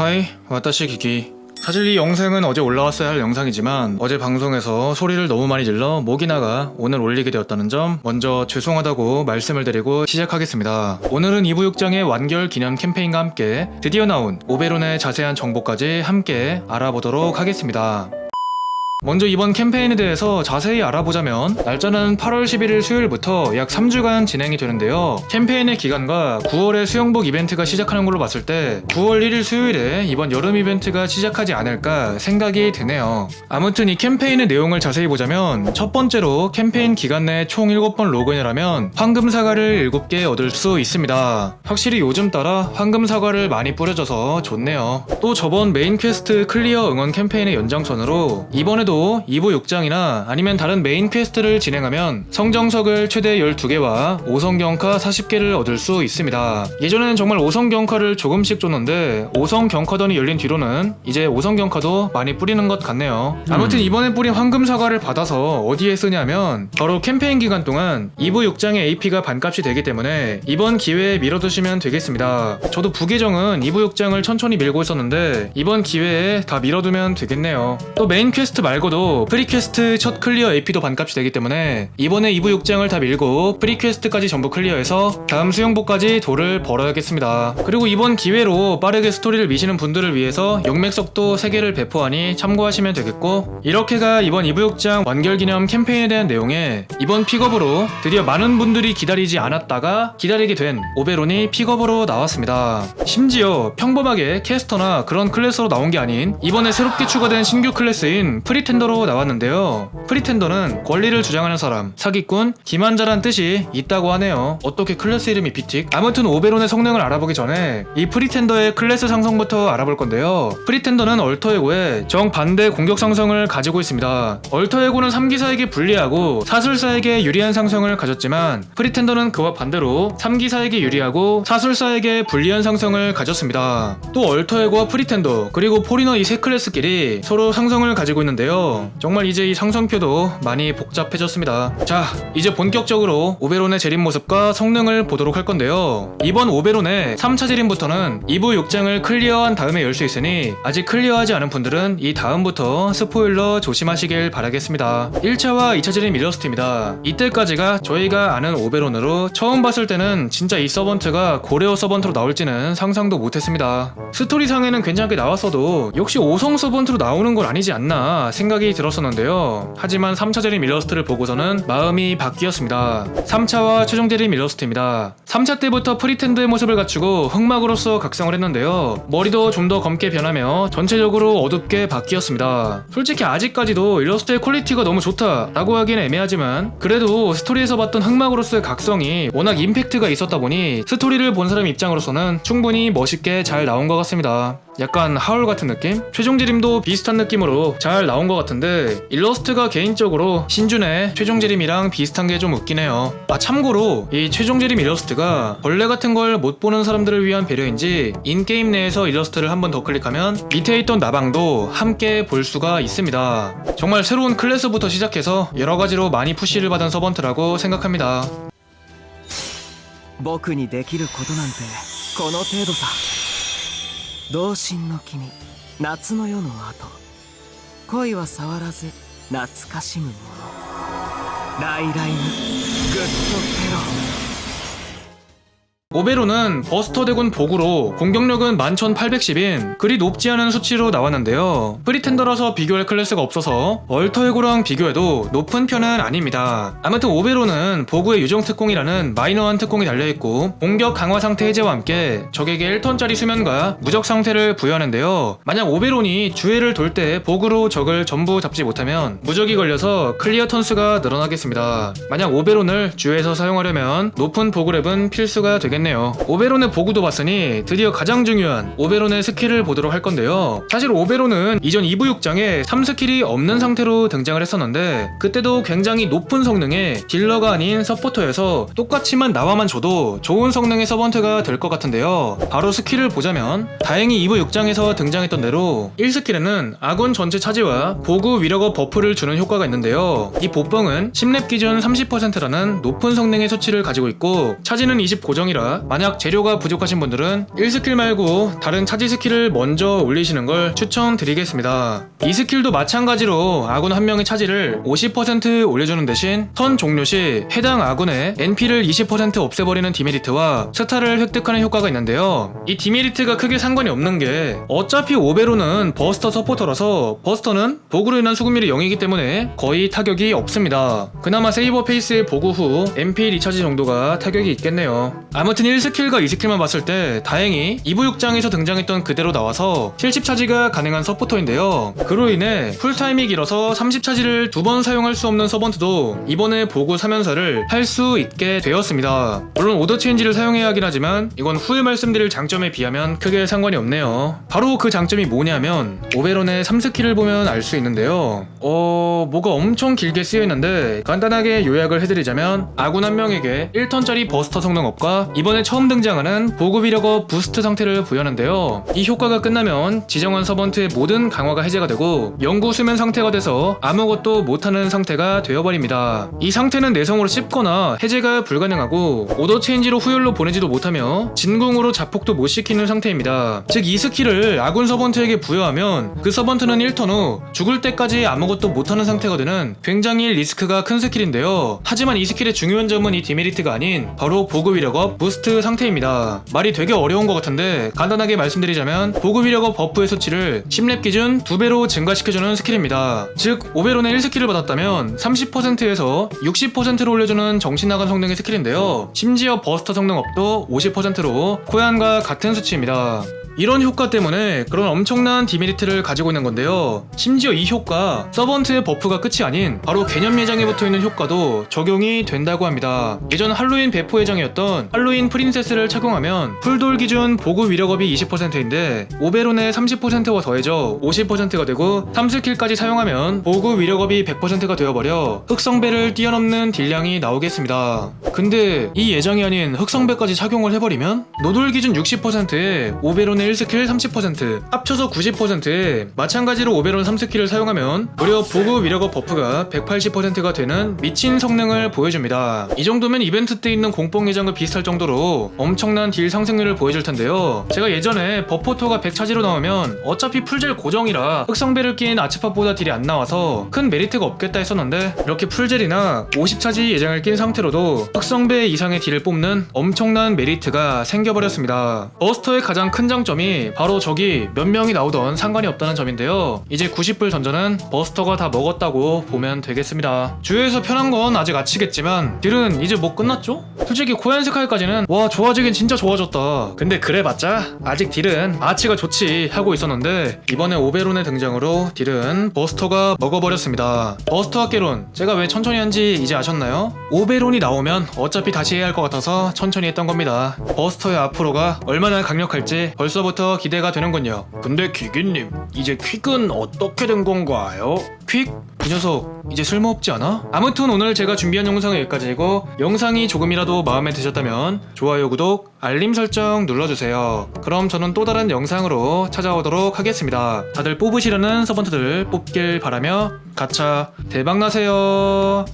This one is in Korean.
하이, 와타시 기기. 사실 이 영상은 어제 올라왔어야 할 영상이지만 어제 방송에서 소리를 너무 많이 질러 목이 나가 오늘 올리게 되었다는 점 먼저 죄송하다고 말씀을 드리고 시작하겠습니다. 오늘은 이부육장의 완결 기념 캠페인과 함께 드디어 나온 오베론의 자세한 정보까지 함께 알아보도록 하겠습니다. 먼저 이번 캠페인에 대해서 자세히 알아보자면 날짜는 8월 11일 수요일부터 약 3주간 진행이 되는데요. 캠페인의 기간과 9월에 수영복 이벤트가 시작하는 걸로 봤을 때 9월 1일 수요일에 이번 여름 이벤트가 시작하지 않을까 생각이 드네요. 아무튼 이 캠페인의 내용을 자세히 보자면 첫 번째로 캠페인 기간 내에 총 7번 로그인을 하면 황금 사과를 7개 얻을 수 있습니다. 확실히 요즘 따라 황금 사과를 많이 뿌려져서 좋네요. 또 저번 메인 퀘스트 클리어 응원 캠페인의 연장선으로 이번에도 2부 6장이나 아니면 다른 메인 퀘스트를 진행하면 성정석을 최대 12개와 5성 경카 40개를 얻을 수 있습니다. 예전에는 정말 5성 경카를 조금씩 줬는데 5성 경카던이 열린 뒤로는 이제 5성 경카도 많이 뿌리는 것 같네요. 아무튼 이번에 뿌린 황금 사과를 받아서 어디에 쓰냐면 바로 캠페인 기간 동안 2부 6장의 AP가 반값이 되기 때문에 이번 기회에 밀어두시면 되겠습니다. 저도 부계정은 2부 6장을 천천히 밀고 있었는데 이번 기회에 다 밀어두면 되겠네요. 또 메인 퀘스트 말고 도 프리퀘스트 첫 클리어 AP도 반값이 되기 때문에 이번에 2부 6장을 다 밀고 프리퀘스트까지 전부 클리어해서 다음 수영복까지 돌을 벌어야겠습니다. 그리고 이번 기회로 빠르게 스토리를 미시는 분들을 위해서 용맥석도 3개를 배포하니 참고하시면 되겠고 이렇게가 이번 2부 6장 완결 기념 캠페인에 대한 내용에 이번 픽업으로 드디어 많은 분들이 기다리지 않았다가 기다리게 된 오베론이 픽업으로 나왔습니다. 심지어 평범하게 캐스터나 그런 클래스로 나온 게 아닌 이번에 새롭게 추가된 신규 클래스인 프리 텐더로 나왔는데요. 프리텐더는 권리를 주장하는 사람, 사기꾼, 기만자란 뜻이 있다고 하네요. 어떻게 클래스 이름이 비틱? 아무튼 오베론의 성능을 알아보기 전에 이 프리텐더의 클래스 상성부터 알아볼 건데요. 프리텐더는 얼터에고의 정반대 공격 상성을 가지고 있습니다. 얼터에고는 3기사에게 불리하고 사술사에게 유리한 상성을 가졌지만 프리텐더는 그와 반대로 3기사에게 유리하고 사술사에게 불리한 상성을 가졌습니다. 또 얼터에고와 프리텐더 그리고 포리너 이 세 클래스끼리 서로 상성을 가지고 있는데요. 정말 이제 이 상성표도 많이 복잡해졌습니다. 자, 이제 본격적으로 오베론의 재림 모습과 성능을 보도록 할 건데요. 이번 오베론의 3차 재림부터는 2부 6장을 클리어한 다음에 열 수 있으니 아직 클리어하지 않은 분들은 이 다음부터 스포일러 조심하시길 바라겠습니다. 1차와 2차 재림 일러스트입니다. 이때까지가 저희가 아는 오베론으로 처음 봤을 때는 진짜 이 서번트가 고레오 서번트로 나올지는 상상도 못했습니다. 스토리상에는 괜찮게 나왔어도 역시 5성 서번트로 나오는 건 아니지 않나 생각 이 들었었는데요. 하지만 3차 재림 일러스트를 보고서는 마음이 바뀌었습니다. 3차와 최종 재림 일러스트입니다. 3차 때부터 프리텐드의 모습을 갖추고 흑막으로서 각성을 했는데요. 머리도 좀 더 검게 변하며 전체적으로 어둡게 바뀌었습니다. 솔직히 아직까지도 일러스트의 퀄리티가 너무 좋다라고 하기는 애매하지만 그래도 스토리에서 봤던 흑막으로서의 각성이 워낙 임팩트가 있었다 보니 스토리를 본 사람 입장으로서는 충분히 멋있게 잘 나온 것 같습니다. 약간 하울 같은 느낌? 최종 재림도 비슷한 느낌으로 잘 나온 것 같은데 일러스트가 개인적으로 신준의 최종 재림이랑 비슷한 게 좀 웃긴 해요. 아 참고로 이 최종 재림 일러스트가 벌레 같은 걸 못 보는 사람들을 위한 배려인지 인게임 내에서 일러스트를 한 번 더 클릭하면 밑에 있던 나방도 함께 볼 수가 있습니다. 정말 새로운 클래스부터 시작해서 여러 가지로 많이 푸시를 받은 서번트라고 생각합니다. 僕にできることなんてこの程度さ 童心の君夏の夜の後。恋は触らず懐かしむもの。ライライムグッドテロ 오베로는 버스터 대군 복으로 공격력은 11,810인 그리 높지 않은 수치로 나왔는데요. 프리텐더라서 비교할 클래스가 없어서 얼터에고랑 비교해도 높은 편은 아닙니다. 아무튼 오베로는 보구의 유정 특공이라는 마이너한 특공이 달려있고 공격 강화 상태 해제와 함께 적에게 1턴짜리 수면과 무적 상태를 부여하는데요. 만약 오베론이 주회를 돌 때 보구로 적을 전부 잡지 못하면 무적이 걸려서 클리어 턴수가 늘어나겠습니다. 만약 오베론을 주회에서 사용하려면 높은 보그랩은 필수가 되겠 네요. 오베론의 보구도 봤으니 드디어 가장 중요한 오베론의 스킬을 보도록 할 건데요. 사실 오베론은 이전 2부 6장에 3스킬이 없는 상태로 등장을 했었는데 그때도 굉장히 높은 성능의 딜러가 아닌 서포터여서 똑같이만 나와만 줘도 좋은 성능의 서번트가 될 것 같은데요. 바로 스킬을 보자면 다행히 2부 6장에서 등장했던 대로 1스킬에는 아군 전체 차지와 보구 위력업 버프를 주는 효과가 있는데요. 이 보뻥은 10렙 기준 30%라는 높은 성능의 수치를 가지고 있고 차지는 20 고정이라 만약 재료가 부족하신 분들은 1스킬 말고 다른 차지 스킬을 먼저 올리시는 걸 추천드리겠습니다. 이 스킬도 마찬가지로 아군 한 명의 차지를 50% 올려주는 대신 턴 종료 시 해당 아군의 NP를 20% 없애버리는 디메리트와 스타를 획득하는 효과가 있는데요. 이 디메리트가 크게 상관이 없는 게 어차피 오베로는 버스터 서포터라서 버스터는 보그로 인한 수급률이 0이기 때문에 거의 타격이 없습니다. 그나마 세이버 페이스의 보고 후 MP 리차지 정도가 타격이 있겠네요. 아무튼 1스킬과 2스킬만 봤을 때 다행히 2부 6장에서 등장했던 그대로 나와서 70차지가 가능한 서포터인데요. 그로 인해 풀타임이 길어서 30차지를 두 번 사용할 수 없는 서번트도 이번에 보고 사면사를 할 수 있게 되었습니다. 물론 오더 체인지를 사용해야 하긴 하지만 이건 후에 말씀드릴 장점에 비하면 크게 상관이 없네요. 바로 그 장점이 뭐냐면 오베론의 3스킬을 보면 알 수 있는데요. 어... 뭐가 엄청 길게 쓰여 있는데 간단하게 요약을 해드리자면 아군 한 명에게 1턴짜리 버스터 성능업과 이번 에 처음 등장하는 보급 위력업 부스트 상태를 부여하는데요. 이 효과가 끝나면 지정한 서번트의 모든 강화가 해제가 되고 영구 수면 상태가 돼서 아무것도 못하는 상태가 되어버립니다. 이 상태는 내성으로 씹거나 해제가 불가능하고 오더 체인지로 후열로 보내지도 못하며 진궁으로 자폭도 못 시키는 상태입니다. 즉 이 스킬을 아군 서번트에게 부여하면 그 서번트는 1턴 후 죽을 때까지 아무것도 못하는 상태가 되는 굉장히 리스크가 큰 스킬인데요. 하지만 이 스킬의 중요한 점은 이 디메리트가 아닌 바로 보급 위력업 부스트 상태입니다. 말이 되게 어려운 것 같은데 간단하게 말씀드리자면 보급 위력업 버프의 수치를 10렙 기준 2배로 증가시켜주는 스킬입니다. 즉 5배로의 1스킬을 받았다면 30%에서 60%로 올려주는 정신 나간 성능의 스킬인데요. 심지어 버스터 성능업도 50%로 코얀과 같은 수치입니다. 이런 효과 때문에 그런 엄청난 디메리트를 가지고 있는 건데요. 심지어 이 효과 서번트의 버프가 끝이 아닌 바로 개념 예장에 붙어 있는 효과도 적용이 된다고 합니다. 예전 할로윈 배포 예정이었던 할로윈 프린세스를 착용하면 풀돌 기준 보급 위력업이 20%인데 오베론의 30%와 더해져 50%가 되고 3스킬까지 사용하면 보급 위력업이 100%가 되어버려 흑성배를 뛰어넘는 딜량이 나오겠습니다. 근데 이 예정이 아닌 흑성배까지 착용을 해버리면 노돌 기준 60%에 오베론의 1 스킬 30% 합쳐서 90%에 마찬가지로 오베론 3 스킬을 사용하면 무려 보급 위력업 버프가 180%가 되는 미친 성능을 보여줍니다. 이 정도면 이벤트 때 있는 공뽕 예장과 비슷할 정도로 엄청난 딜 상승률을 보여줄 텐데요. 제가 예전에 버포토가 100차지로 나오면 어차피 풀젤 고정이라 흑성배를 낀 아츠팟보다 딜이 안 나와서 큰 메리트가 없겠다 했었는데 이렇게 풀젤이나 50차지 예장을 낀 상태로도 흑성배 이상의 딜을 뽑는 엄청난 메리트가 생겨버렸습니다. 버스터의 가장 큰 장점 이 바로 저기 몇 명이 나오던 상관이 없다는 점인데요. 이제 90불 던전은 버스터가 다 먹었다고 보면 되겠습니다. 주요에서 편한 건 아직 아치겠지만 딜은 이제 뭐 끝났죠? 솔직히 코엔 스카이까지는 와 좋아지긴 진짜 좋아졌다. 근데 그래봤자 아직 딜은 아치가 좋지 하고 있었는데 이번에 오베론의 등장으로 딜은 버스터가 먹어버렸습니다. 버스터 학개론 제가 왜 천천히 한지 이제 아셨나요? 오베론이 나오면 어차피 다시 해야 할 것 같아서 천천히 했던 겁니다. 버스터의 앞으로가 얼마나 강력할지 벌써 부터 기대가 되는군요. 근데 귀기님 이제 퀵은 어떻게 된 건가요? 퀵? 이 녀석 이제 쓸모없지 않아? 아무튼 오늘 제가 준비한 영상은 여기까지이고 영상이 조금이라도 마음에 드셨다면 좋아요 구독 알림 설정 눌러주세요 그럼 저는 또 다른 영상으로 찾아오도록 하겠습니다 다들 뽑으시려는 서번트들 뽑길 바라며 가차 대박나세요